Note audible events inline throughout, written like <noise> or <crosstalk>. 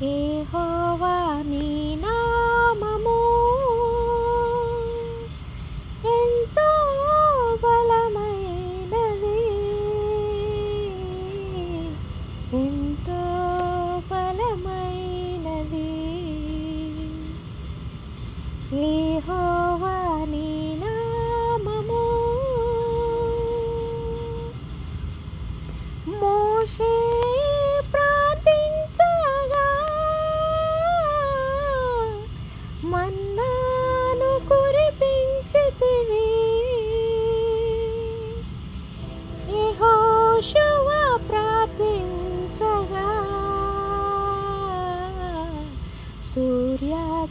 యెహోవా నీ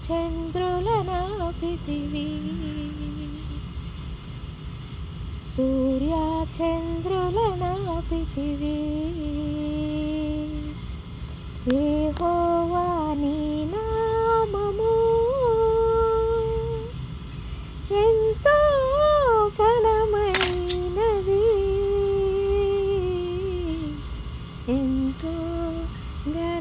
సూర్య చంద్రులనాపితివి సూర్య చంద్రులనాపితివి యెహోవా నీ నామము. ఎంతో ఘనమైనది ఎంతో ఘనమైనది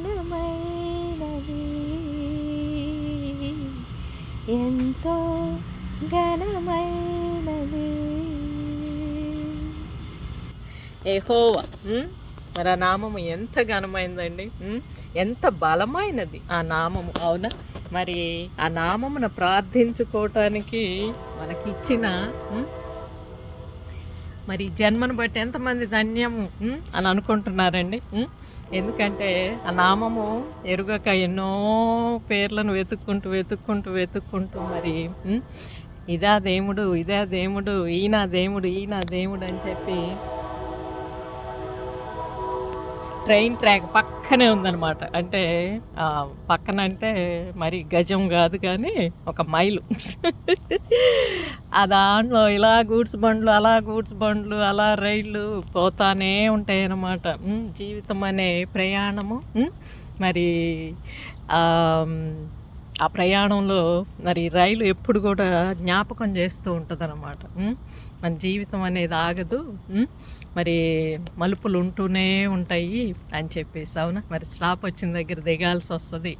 ఎంతో ఘనమైనది. ఏహోవా మరి ఆ నామము ఎంత ఘనమైందండి ఎంత బలమైనది ఆ నామము అవునా? మరి ఆ నామమును ప్రార్థించుకోవటానికి మనకి ఇచ్చిన మరి జన్మను బట్టి ఎంతమంది ధన్యము అని అనుకుంటున్నారండి. ఎందుకంటే ఆ నామము ఎరుగక ఎన్నో పేర్లను వెతుక్కుంటూ వెతుక్కుంటూ వెతుక్కుంటూ మరి ఇదా దేవుడు ఇదా దేవుడు ఈయన దేవుడు ఈయన దేవుడు అని చెప్పి ట్రైన్ ట్రాక్ పక్కనే ఉందన్నమాట. అంటే పక్కన అంటే మరి గజం కాదు కానీ ఒక మైలు. ఆ దాంట్లో ఇలా గూడ్స్ బండ్లు అలా గూడ్స్ బండ్లు అలా రైళ్ళు పోతానే ఉంటాయి అన్నమాట జీవితం అనే ప్రయాణము. మరి ఆ, ప్రయాణంలో మరి రైలు ఎప్పుడు కూడా జ్ఞాపకం చేస్తూ ఉంటుంది మన జీవితం అనేది ఆగదు. మరి మలుపులు ఉంటూనే ఉంటాయి అని చెప్పేసి అవునా? మరి స్టాప్ వచ్చిన దగ్గర దిగాల్సి వస్తుంది.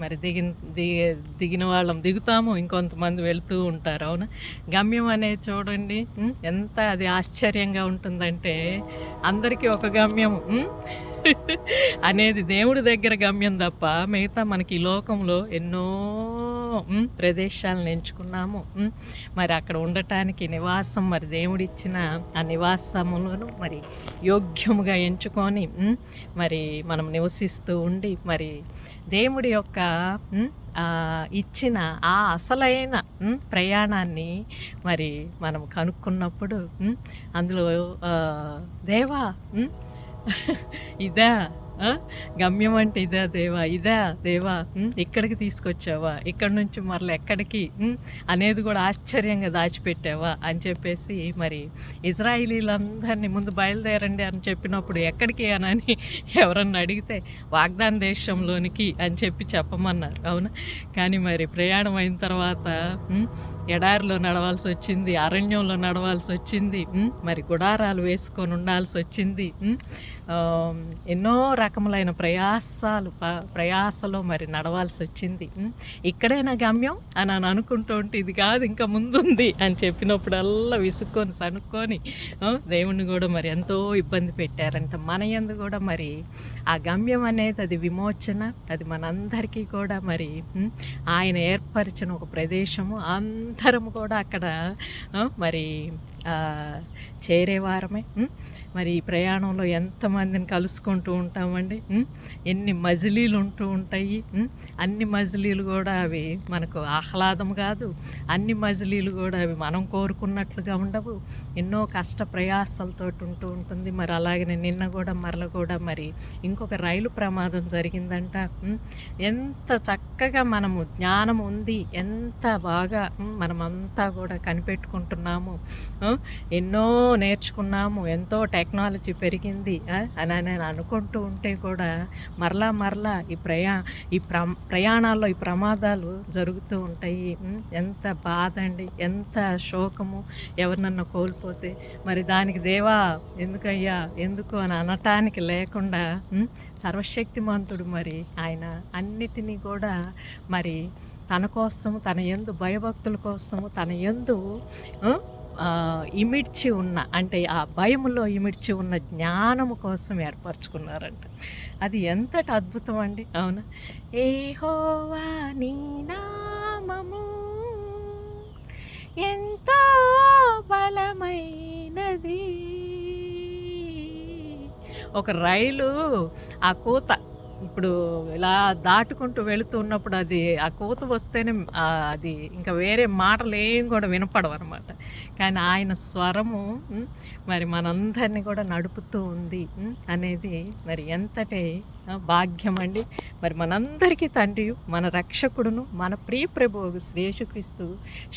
మరి దిగిన దిగి దిగిన వాళ్ళం దిగుతాము ఇంకొంతమంది వెళ్తూ ఉంటారు అవునా? గమ్యం అనేది చూడండి ఎంత అది ఆశ్చర్యంగా ఉంటుందంటే అందరికీ ఒక గమ్యం <laughs> అనేది దేవుడి దగ్గర గమ్యం తప్ప మిగతా మనకి ఈ లోకంలో ఎన్నో ప్రదేశాలను ఎంచుకున్నాము. మరి అక్కడ ఉండటానికి నివాసం మరి దేవుడిచ్చిన ఆ నివాసములను మరి యోగ్యముగా ఎంచుకొని మరి మనం నివసిస్తూ ఉండి మరి దేవుడి యొక్క ఇచ్చిన ఆ అసలైన ప్రయాణాన్ని మరి మనం కనుక్కున్నప్పుడు అందులో దేవా <laughs> ఇదా గమ్యం అంటే ఇదా దేవా ఇదా దేవా ఇక్కడికి తీసుకొచ్చావా ఇక్కడ నుంచి మరల ఎక్కడికి అనేది కూడా ఆశ్చర్యంగా దాచిపెట్టావా అని చెప్పేసి మరి ఇజ్రాయిలీలందరినీ ముందు బయలుదేరండి అని చెప్పినప్పుడు ఎక్కడికి అనని ఎవరన్నా అడిగితే వాగ్దాన దేశంలోనికి అని చెప్పి చెప్పమన్నారు అవునా? కానీ మరి ప్రయాణం అయిన తర్వాత ఎడారిలో నడవాల్సి వచ్చింది అరణ్యంలో నడవాల్సి వచ్చింది మరి గుడారాలు వేసుకొని ఉండాల్సి వచ్చింది ఎన్నో రకములైన ప్రయాసాలు ప్రయాసలో మరి నడవాల్సి వచ్చింది. ఇక్కడైనా గమ్యం? అని అని అనుకుంటూ ఉంటే ఇది కాదు ఇంకా ముందుంది అని చెప్పినప్పుడల్లా విసుక్కొని సనుక్కొని దేవుణ్ణి కూడా మరి ఎంతో ఇబ్బంది పెట్టారంట. మన యందు కూడా మరి ఆ గమ్యం అనేది అది విమోచన అది మనందరికీ కూడా మరి ఆయన ఏర్పరిచిన ఒక ప్రదేశము. అందరము కూడా అక్కడ మరి చేరేవారమే. మరి ఈ ప్రయాణంలో మందిని కలుసుకుంటూ ఉంటామండి. ఎన్ని మజిలీలు ఉంటూ ఉంటాయి. అన్ని మజిలీలు కూడా అవి మనకు ఆహ్లాదం కాదు. అన్ని మజిలీలు కూడా అవి మనం కోరుకున్నట్లుగా ఉండవు. ఎన్నో కష్ట ప్రయాసాలతో ఉంటూ ఉంటుంది. మరి అలాగే నిన్న కూడా మరల కూడా మరి ఇంకొక రైలు ప్రమాదం జరిగిందంట. ఎంత చక్కగా మనము జ్ఞానం ఉంది. ఎంత బాగా మనమంతా కూడా కనిపెట్టుకుంటున్నాము. ఎన్నో నేర్చుకున్నాము. ఎంతో టెక్నాలజీ పెరిగింది. ఆ? అని నేను అనుకుంటూ ఉంటే కూడా మరలా మరలా ఈ ప్రయా ఈ ప్ర ప్రయాణాల్లో ఈ ప్రమాదాలు జరుగుతూ ఉంటాయి. ఎంత బాధ అండి ఎంత శోకము. ఎవరినన్నా కోల్పోతే మరి దానికి దేవా ఎందుకయ్యా ఎందుకు అని అనటానికి లేకుండా సర్వశక్తిమంతుడు మరి ఆయన అన్నిటినీ కూడా మరి తన కోసం తన ఎందు భయభక్తుల కోసము తన ఎందు ఇమిడ్చి ఉన్న అంటే ఆ భయములో ఇమిడ్చి ఉన్న జ్ఞానము కోసం ఏర్పరచుకున్నారంట. అది ఎంతటి అద్భుతం అండి. అవునా? ఏహోవా నీ నామము ఎంతో బలమైనది. ఒక రైలు ఆ కూత ఇప్పుడు ఇలా దాటుకుంటూ వెళుతూ ఉన్నప్పుడు అది ఆ కూత వస్తేనే అది ఇంకా వేరే మాటలు ఏం కూడా వినపడవు అనమాట కానీ ఆయన స్వరము మరి మనందరినీ కూడా నడుపుతూ ఉంది అనేది మరి ఎంతటి భాగ్యం అండి. మరి మనందరికీ తండ్రి మన రక్షకుడును మన ప్రియ ప్రభువు శ్రేషుక్రీస్తు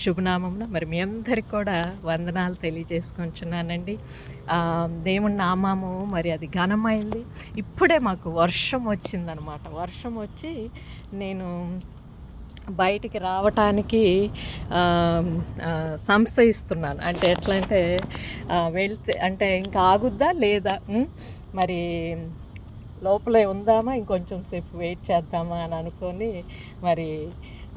శుభనామమున మరి మీ అందరికి కూడా వందనాలు తెలియజేసుకుంటున్నానండి. దేవుని నామము మరి అది ఘనమైంది. ఇప్పుడే మాకు వర్షం వచ్చి వచ్చిందనమాట వర్షం వచ్చి నేను బయటికి రావటానికి సంశయిస్తున్నాను అంటే ఎట్లా అంటే వెళ్తే అంటే ఇంకా ఆగుద్దా లేదా? మరి లోపలే ఉందామా? ఇంకొంచెం సేపు వెయిట్ చేద్దామా అని అనుకొని మరి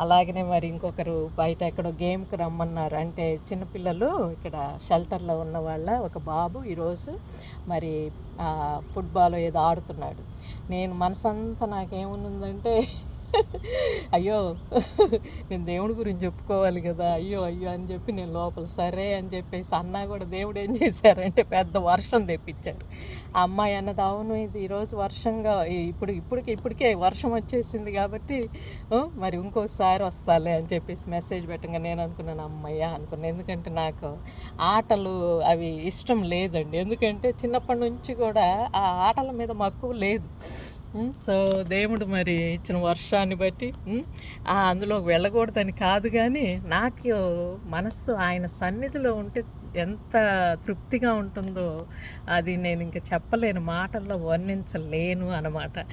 అలాగనే మరి ఇంకొకరు బయట ఎక్కడో గేమ్కి రమ్మన్నారు. అంటే చిన్నపిల్లలు ఇక్కడ షెల్టర్లో ఉన్న వాళ్ళ ఒక బాబు ఈరోజు మరి ఫుట్బాల్ ఏదో ఆడుతున్నాడు. నేను మనసంతా నాకేముందంటే అయ్యో నేను దేవుడి గురించి చెప్పుకోవాలి కదా. అయ్యో అయ్యో అని చెప్పి నేను లోపల సరే అని చెప్పేసి అన్నా కూడా దేవుడు ఏం చేశారంటే పెద్ద వర్షం తెప్పించారు ఆ అమ్మాయి అన్నది అవును ఇది ఈరోజు వర్షంగా ఇప్పుడు ఇప్పటికి ఇప్పటికే వర్షం వచ్చేసింది కాబట్టి మరి ఇంకోసారి వస్తాలే అని చెప్పేసి మెసేజ్ పెట్టంగా నేను అనుకున్నాను అమ్మయ్య అనుకున్నాను. ఎందుకంటే నాకు ఆటలు అవి ఇష్టం లేదండి. ఎందుకంటే చిన్నప్పటి నుంచి కూడా ఆ ఆటల మీద మక్కువ లేదు. సో దేవుడు మరి ఇచ్చిన వర్షాన్ని బట్టి అందులో అందులోకి వెళ్ళకూడదని కాదు కానీ నాకు మనస్సు ఆయన సన్నిధిలో ఉంటే ఎంత తృప్తిగా ఉంటుందో అది నేను ఇంకా చెప్పలేను మాటల్లో వర్ణించలేను అనమాట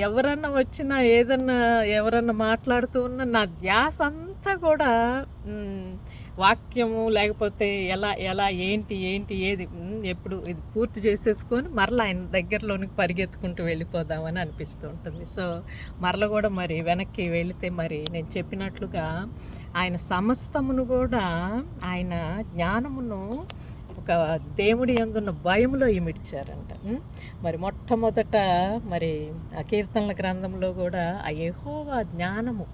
ఎవరన్నా వచ్చినా ఏదన్నా ఎవరన్నా మాట్లాడుతూ ఉన్నా నా ధ్యాస అంతా కూడా వాక్యము లేకపోతే ఎలా ఎలా ఏంటి ఏంటి ఏది ఎప్పుడు ఇది పూర్తి చేసేసుకొని మరలా ఆయన దగ్గరలోనికి పరిగెత్తుకుంటూ వెళ్ళిపోదామని అనిపిస్తూ ఉంటుంది. సో మరల కూడా మరి వెనక్కి వెళితే మరి నేను చెప్పినట్లుగా ఆయన సమస్తమును కూడా ఆయన జ్ఞానమును ఒక దేవుడి ఎందున్న భయములో ఇమిడ్చారంట మరి మొట్టమొదట మరి ఆ కీర్తనల గ్రంథంలో కూడా ఆ యహోవా జ్ఞానము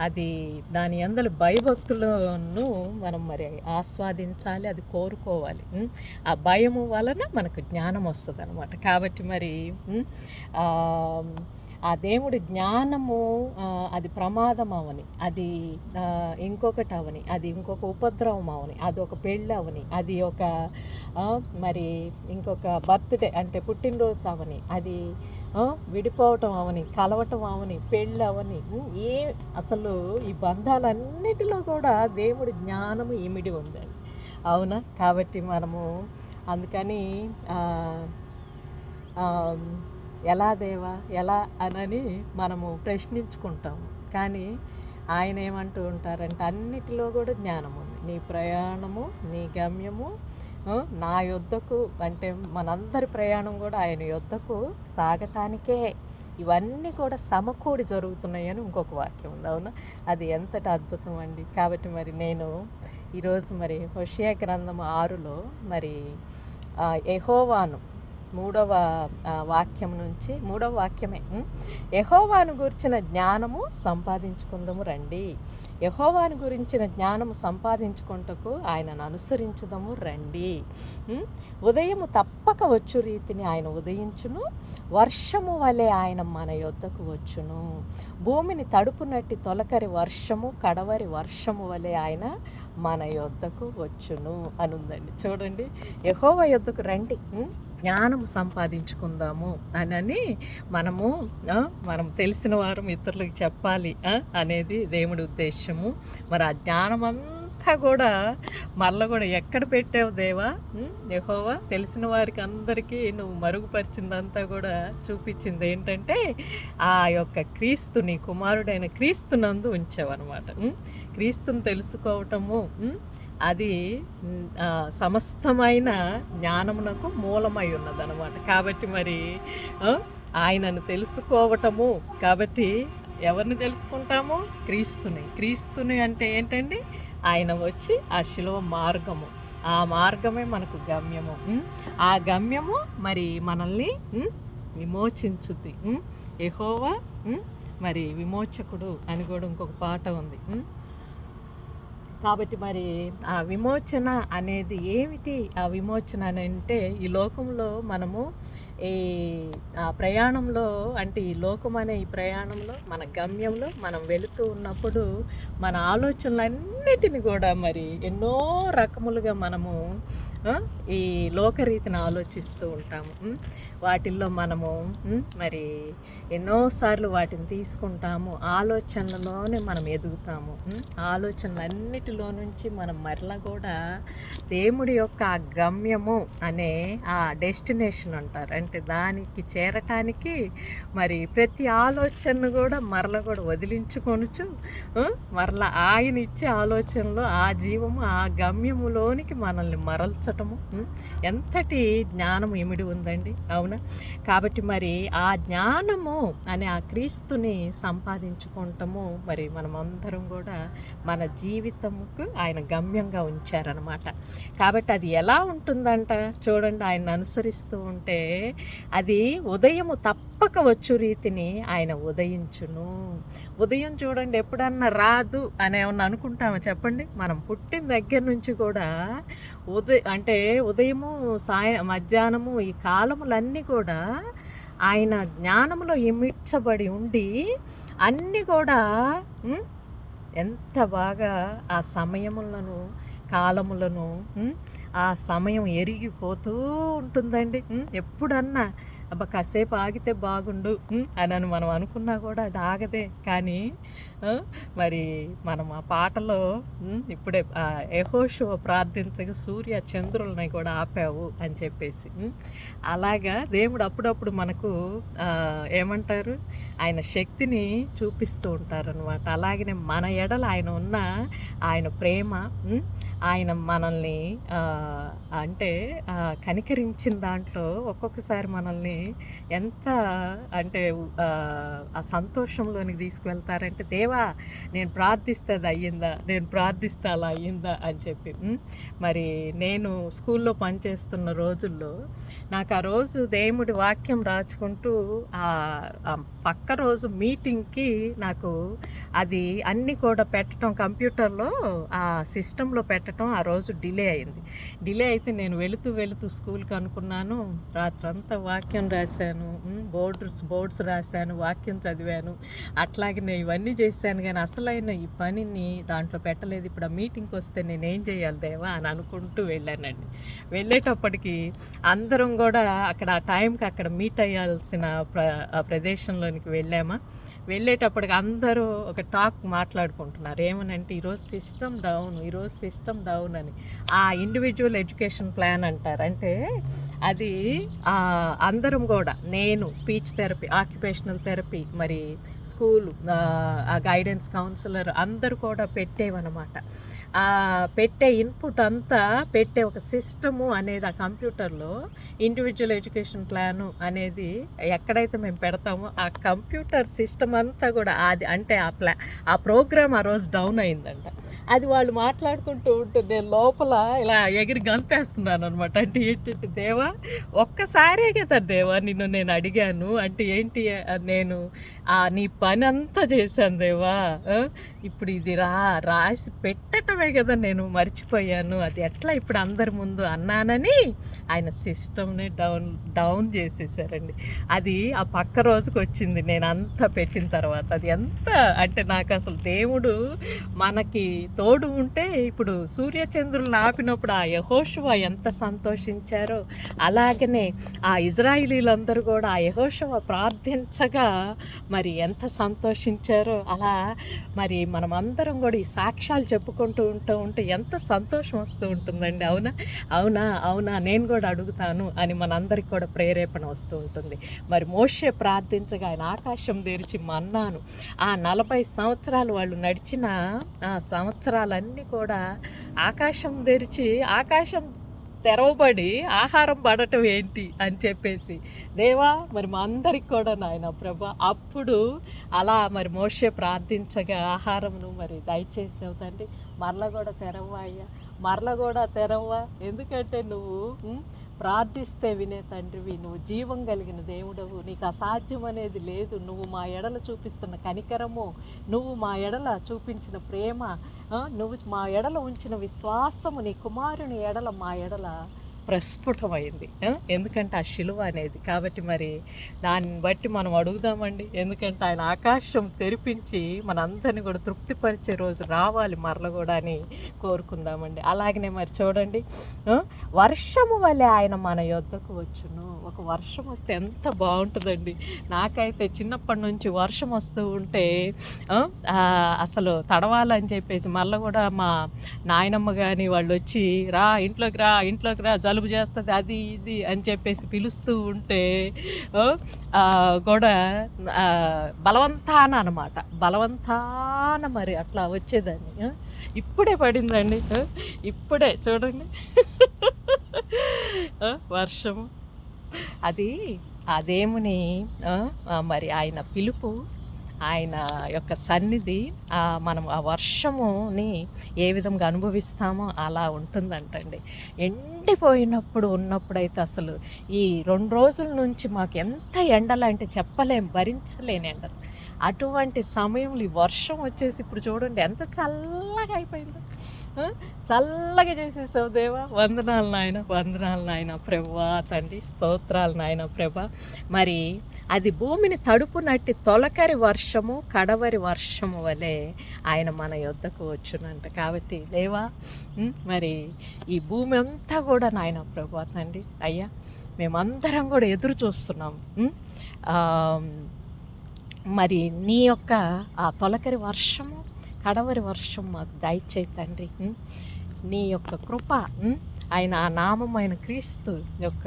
అది దాని అందరి భయభక్తులను మనం మరి ఆస్వాదించాలి అది కోరుకోవాలి. ఆ భయము వలన మనకు జ్ఞానం వస్తుంది అనమాట కాబట్టి మరి ఆ, దేవుడి జ్ఞానము అది ప్రమాదం అవని అది ఇంకొకటి అవని అది ఇంకొక ఉపద్రవం అవని అది ఒక పెళ్ళి అవని అది ఒక మరి ఇంకొక బర్త్డే అంటే పుట్టినరోజు అవని అది విడిపోవటం అవని కలవటం అవని పెళ్ళి అవని ఏ అసలు ఈ బంధాలన్నిటిలో కూడా దేవుడి జ్ఞానము ఇమిడి ఉంది అవునా? కాబట్టి మనము అందుకని ఎలా దేవా ఎలా అనని మనము ప్రశ్నించుకుంటాము. కానీ ఆయన ఏమంటూ ఉంటారంటే అన్నిటిలో కూడా జ్ఞానం ఉంది. నీ ప్రయాణము నీ గమ్యము నా యొద్దకు అంటే మనందరి ప్రయాణం కూడా ఆయన యొద్దకు సాగటానికే. ఇవన్నీ కూడా సమకూడి జరుగుతున్నాయని ఇంకొక వాక్యం ఉంది. అవునా? అది ఎంతటి అద్భుతం అండి. కాబట్టి మరి నేను ఈరోజు మరి హుషియా గ్రంథం ఆరులో మరి ఎహోవాను మూడవ వాక్యం నుంచి మూడవ వాక్యమే యహోవాను గురించిన జ్ఞానము సంపాదించుకుందాము రండి. యహోవాను గురించిన జ్ఞానము సంపాదించుకుంటకు ఆయనను అనుసరించుదాము రండి. ఉదయము తప్పక వచ్చు రీతిని ఆయన ఉదయించును వర్షము వలె ఆయన మన యొద్దకు వచ్చును. భూమిని తడుపునట్టి తొలకరి వర్షము కడవరి వర్షము వలె ఆయన మన యొద్దకు వచ్చును అనుందండి. చూడండి యహోవ యొద్దకు రండి. జ్ఞానం సంపాదించుకుందాము అని మనము మనం తెలిసిన వారం ఇతరులకు చెప్పాలి అనేది దేవుడి ఉద్దేశము మరి ఆ జ్ఞానం అంతా కూడా మళ్ళీ కూడా ఎక్కడ పెట్టావు దేవా? యహోవా తెలిసిన వారికి అందరికీ నువ్వు మరుగుపరిచిందంతా కూడా చూపించింది ఏంటంటే ఆ యొక్క క్రీస్తు నీ కుమారుడైన క్రీస్తునందు ఉంచావన్నమాట. క్రీస్తుని తెలుసుకోవటము అది సమస్తమైన జ్ఞానమునకు మూలమై ఉన్నదన్నమాట. కాబట్టి మరి ఆయనను తెలుసుకోవటము. కాబట్టి ఎవరిని తెలుసుకుంటాము? క్రీస్తుని. క్రీస్తుని అంటే ఏంటండి? ఆయన వచ్చి ఆ శిలువ మార్గము. ఆ మార్గమే మనకు గమ్యము. ఆ గమ్యము మరి మనల్ని విమోచించుద్ది. ఎహోవా మరి విమోచకుడు అని కూడా ఇంకొక పాట ఉంది. కాబట్టి మరి ఆ విమోచన అనేది ఏమిటి? ఆ విమోచన అని అంటే ఈ లోకంలో మనము ఈ ఆ ప్రయాణంలో అంటే ఈ లోకం అనే ఈ ప్రయాణంలో మన గమ్యంలో మనం వెళుతూ ఉన్నప్పుడు మన ఆలోచనలన్నిటిని కూడా మరి ఎన్నో రకములుగా మనము ఈ లోకరీతిని ఆలోచిస్తూ ఉంటాము. వాటిల్లో మనము మరి ఎన్నోసార్లు వాటిని తీసుకుంటాము. ఆలోచనలలోనే మనం ఎదుగుతాము. ఆలోచనలన్నిటిలో నుంచి మనం మరలా కూడా దేవుడి యొక్క ఆ గమ్యము అనే ఆ డెస్టినేషన్ అంటారు. అంటే దానికి చేరటానికి మరి ప్రతి ఆలోచనను కూడా మరల కూడా వదిలించుకొనుచు మరల మరలా ఆయన ఇచ్చే ఆలోచనలో ఆ జీవము ఆ గమ్యములోనికి మనల్ని మరల్చటము ఎంతటి జ్ఞానం ఇమిడి ఉందండి. అవునా? కాబట్టి మరి ఆ జ్ఞానము అనే ఆ క్రీస్తుని సంపాదించుకుంటాము మరి మనం అందరం కూడా మన జీవితముకు ఆయన గమ్యంగా ఉంచారనమాట కాబట్టి అది ఎలా ఉంటుందంట? చూడండి ఆయన అనుసరిస్తూ ఉంటే అది ఉదయము తప్పక వచ్చు రీతిని ఆయన ఉదయించును. ఉదయం చూడండి ఎప్పుడన్నా రాదు అని ఏమన్నా అనుకుంటామో చెప్పండి? మనం పుట్టిన దగ్గర నుంచి కూడా ఉదయ అంటే ఉదయము సాయ మధ్యాహ్నము ఈ కాలములన్నీ కూడా ఆయన జ్ఞానములో ఇమిడ్చబడి ఉండి అన్నీ కూడా ఎంత బాగా ఆ సమయములను కాలములను ఆ సమయం ఎరిగిపోతూ ఉంటుందండి. ఎప్పుడన్నా అబ్బా కాసేపు ఆగితే బాగుండు అని మనం అనుకున్నా కూడా అది ఆగదే. కానీ మరి మనం ఆ పాటలో ఇప్పుడే యహోషువ ప్రార్థించగా సూర్య చంద్రులని కూడా ఆపావు అని చెప్పేసి అలాగా దేవుడు అప్పుడప్పుడు మనకు ఏమంటారు ఆయన శక్తిని చూపిస్తూ ఉంటారనమాట అలాగనే మన ఎడల ఆయన ఉన్న ఆయన ప్రేమ ఆయన మనల్ని అంటే కనికరించిన దాంట్లో ఒక్కొక్కసారి మనల్ని ఎంత అంటే ఆ, సంతోషంలోనికి తీసుకువెళ్తారంటే దేవా నేను ప్రార్థిస్తే అది అయ్యిందా? నేను ప్రార్థిస్తే అలా అయ్యిందా? అని చెప్పి. మరి నేను స్కూల్లో పనిచేస్తున్న రోజుల్లో నాకు ఆ రోజు దేవుడి వాక్యం రాచుకుంటూ ఆ పక్క రోజు మీటింగ్కి నాకు అది అన్నీ కూడా పెట్టడం కంప్యూటర్లో ఆ సిస్టంలో పెట్టడం ఆ రోజు డిలే అయింది. డిలే అయితే నేను వెళుతూ వెళుతూ స్కూల్కి అనుకున్నాను. రాత్రంతా వాక్యం రాశాను. బోర్డ్స్ బోర్డ్స్ రాశాను వాక్యం చదివాను. అట్లాగే నేను ఇవన్నీ చేశాను కానీ అసలైన ఈ పనిని దాంట్లో పెట్టలేదు. ఇప్పుడు ఆ మీటింగ్కి వస్తే నేను ఏం చేయాలి దేవా అని అనుకుంటూ వెళ్ళానండి. వెళ్ళేటప్పటికి అందరం కూడా అక్కడ ఆ టైంకి అక్కడ మీట్ అయ్యాల్సిన ప్ర ఆ ప్రదేశంలోనికి వెళ్ళామా. వెళ్ళేటప్పటికి అందరూ ఒక టాక్ మాట్లాడుకుంటున్నారు. ఏమనంటే ఈరోజు సిస్టమ్ డౌన్ ఈరోజు సిస్టమ్ డౌన్ అని. ఆ ఇండివిజువల్ ఎడ్యుకేషన్ ప్లాన్ అంటారు. అంటే అది అందరం కూడా నేను స్పీచ్ థెరపీ ఆక్యుపేషనల్ థెరపీ మరి స్కూల్ ఆ గైడెన్స్ కౌన్సిలర్ అందరూ కూడా పెట్టేవన్నమాట. ఆ పెట్టే ఇన్పుట్ అంతా పెట్టే ఒక సిస్టము అనేది ఆ కంప్యూటర్లో ఇండివిజువల్ ఎడ్యుకేషన్ ప్లాను అనేది ఎక్కడైతే మేము పెడతామో ఆ కంప్యూటర్ సిస్టమ్ అంతా కూడా అది అంటే ఆ ప్లా ఆ ప్రోగ్రామ్ ఆ రోజు డౌన్ అయిందంట. అది వాళ్ళు మాట్లాడుకుంటూ ఉంటే నేను లోపల ఇలా ఎగిరి గంతేస్తున్నాను అనమాట అంటే ఏంటంటే దేవా ఒక్కసారే కదా దేవా నిన్ను నేను అడిగాను. అంటే ఏంటి నేను ఆ నీ పని అంతా చేశాను దేవా. ఇప్పుడు ఇది రా రాసి పెట్టటమే కదా నేను మర్చిపోయాను. అది ఎట్లా ఇప్పుడు అందరి ముందు అన్నానని ఆయన సిస్టమ్ని డౌన్ డౌన్ చేసేసారండి. అది ఆ పక్క రోజుకి వచ్చింది నేను అంతా పెట్టిన తర్వాత. అది ఎంత అంటే నాకు అసలు దేవుడు మనకి తోడు ఉంటే ఇప్పుడు సూర్యచంద్రులు ఆపినప్పుడు ఆ యహోషువ ఎంత సంతోషించారో అలాగనే ఆ ఇజ్రాయిలీలందరూ కూడా ఆ యహోషువ ప్రార్థించగా మరి ఎంత సంతోషించారో అలా మరి మనం అందరం కూడా ఈ సాక్ష్యాలు చెప్పుకుంటూ ఉంటూ ఉంటే ఎంత సంతోషం వస్తూ ఉంటుందండి. అవునా? అవునా? అవునా? నేను కూడా అడుగుతాను అని మనందరికి కూడా ప్రేరేపణ వస్తూ ఉంటుంది. మరి మోషే ప్రార్థించగా ఆయన ఆకాశం తెరిచి మన్నాను ఆ నలభై సంవత్సరాలు వాళ్ళు నడిచిన ఆ సంవత్సరాలన్నీ కూడా ఆకాశం తెరిచి ఆకాశం తెరవబడి ఆహారం పడటం ఏంటి అని చెప్పేసి. దేవా మరి మా అందరికి కూడా నాయన ప్రభా అప్పుడు అలా మరి మోషే ప్రార్థించగా ఆహారంను మరి దయచేసావు తండ్రి. మరల కూడా తెరవ్వా అయ్యా మరల కూడా తెరవ్వా. ఎందుకంటే నువ్వు ప్రార్థిస్తే వినే తండ్రివి నువ్వు జీవం కలిగిన దేవుడవు. నీకు అసాధ్యం అనేది లేదు. నువ్వు మా ఎడల చూపిస్తున్న కనికరము నువ్వు మా ఎడల చూపించిన ప్రేమ నువ్వు మా ఎడల ఉంచిన విశ్వాసము నీ కుమారుని ఎడల మా ఎడల ప్రస్ఫుటమైంది. ఎందుకంటే ఆ శిలువ అనేది. కాబట్టి మరి దాన్ని బట్టి మనం అడుగుదామండి. ఎందుకంటే ఆయన ఆకాశం తెరిపించి మనందరినీ కూడా తృప్తిపరిచే రోజు రావాలి మరల కూడా అని కోరుకుందామండి. అలాగనే మరి చూడండి. వర్షము వలె ఆయన మన యొద్దకు వచ్చును. ఒక వర్షం వస్తే ఎంత బాగుంటుందండి. నాకైతే చిన్నప్పటి నుంచి వర్షం వస్తూ ఉంటే అసలు తడవాలని చెప్పేసి మళ్ళీ కూడా మా నాయనమ్మ కానీ వాళ్ళు వచ్చి రా ఇంట్లోకి రా ఇంట్లోకి రా జలుబు చేస్తుంది అది ఇది అని చెప్పేసి పిలుస్తూ ఉంటే కూడా బలవంతాన అనమాట బలవంతాన మరి అట్లా వచ్చేదాన్ని. ఇప్పుడే పడిందండి. ఇప్పుడే చూడండి. <laughs> వర్షము. అది ఆ దేవుని మరి ఆయన పిలుపు ఆయన యొక్క సన్నిధి మనం ఆ వర్షముని ఏ విధంగా అనుభవిస్తామో అలా ఉంటుందంటండి. ఎండిపోయినప్పుడు ఉన్నప్పుడైతే అసలు ఈ రెండు రోజుల నుంచి మాకు ఎంత ఎండలంటే చెప్పలేం భరించలేని ఎండలు. అటువంటి సమయంలో ఈ వర్షం వచ్చేసి ఇప్పుడు చూడండి ఎంత చల్లగా అయిపోయిందో. చల్లగా చేసేసావు దేవా. వందనాలు నాయన వందనాలు నాయన ప్రభా తండ్రి స్తోత్రాలు నాయన ప్రభా. మరి అది భూమిని తడుపునట్టి తొలకరి వర్షము కడవరి వర్షము వలె ఆయన మన యొద్దకు వచ్చునంట. కాబట్టి దేవా మరి ఈ భూమి అంతా కూడా నాయన ప్రభా తండ్రి. అయ్యా మేమందరం కూడా ఎదురు చూస్తున్నాం. మరి నీ యొక్క ఆ తొలకరి వర్షము కడవరి వర్షం మాకు దయచేయి తండ్రి. నీ యొక్క కృప ఆయన ఆ నామమైన క్రీస్తు యొక్క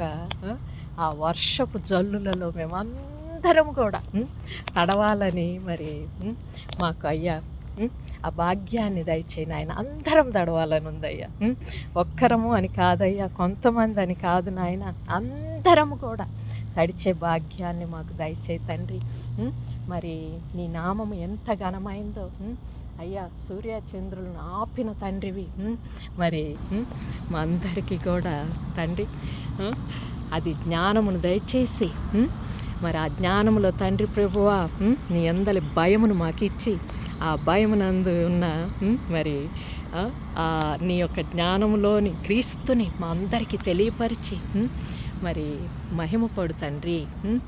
ఆ, వర్షపు జల్లులలో మేమందరం కూడా తడవాలని మరి మాకు అయ్యా ఆ భాగ్యాన్ని దయచేయి ఆయన అందరం తడవాలని ఉందయ్యా. ఒక్కరము అని కాదయ్యా కొంతమంది అని కాదు నాయన. అందరము కూడా నడిచే భాగ్యాన్ని మాకు దయచేయి తండ్రి. మరి నీ నామము ఎంత ఘనమైందో అయ్యా సూర్య చంద్రులను ఆపిన తండ్రివి మరి మా అందరికీ కూడా తండ్రి అది జ్ఞానమును దయచేసి మరి ఆ జ్ఞానములో తండ్రి ప్రభువా నీ అందరి భయమును మాకు ఇచ్చి ఆ భయమునందు ఉన్న మరి ఆ, నీ యొక్క జ్ఞానములోని క్రీస్తుని మా అందరికీ తెలియపరిచి మరి మహిమపడు తండ్రి. ఉం?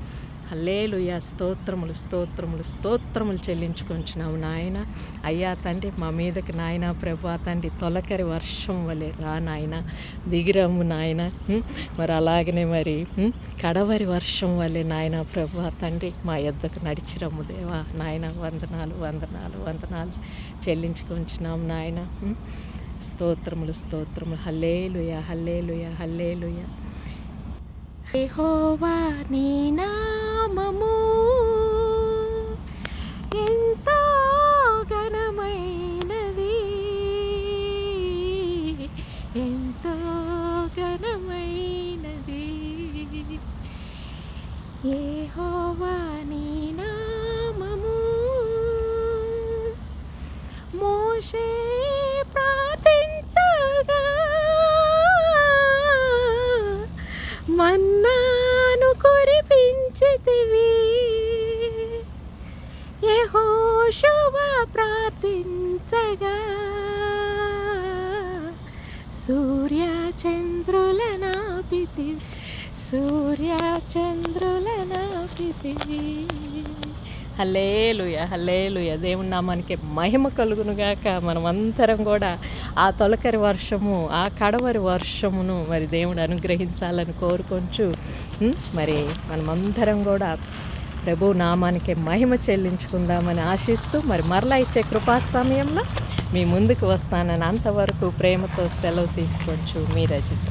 హల్లేలుయ. స్తోత్రములు స్తోత్రములు స్తోత్రములు చెల్లించుకొంచున్నాము నాయన. అయ్యా తండ్రి మా మీదకి నాయన ప్రభా తండ్రి తొలకరి వర్షం వలె రా నాయన. దిగిరాము నాయన. మరి అలాగనే మరి కడవరి వర్షం వలె నాయన ప్రభా తండ్రి మా ఎద్దకు నడిచిరమ్ము దేవా. నాయన వందనాలు వందనాలు వందనాలు చెల్లించుకొంచున్నాము నాయన. స్తోత్రములు స్తోత్రములు. Hallelujah hallelujah hallelujah. యెహోవా నీ నామము ఎంతో ఘనమైనది. ఎంతో ఘనమైనది. యెహోవా నీ నామము మోషే యోషువ ప్రార్థించగా సూర్య చంద్రుల నాపితి సూర్య చంద్రుల నాపితి. హలేలుయ హలేలుయ దేవుని నామానికి మహిమ కలుగునుగాక. మనమంతరం కూడా ఆ తొలకరి వర్షము ఆ కడవరి వర్షమును మరి దేవుడు అనుగ్రహించాలని కోరుకొంచు. మరి మనమందరం కూడా ప్రభు నామానికి మహిమ చెల్లించుకుందామని ఆశిస్తూ మరి మరలా ఇచ్చే కృపా సమయంలో మీ ముందుకు వస్తానని అంతవరకు ప్రేమతో సెలవు తీసుకోవచ్చు మీ రజిత.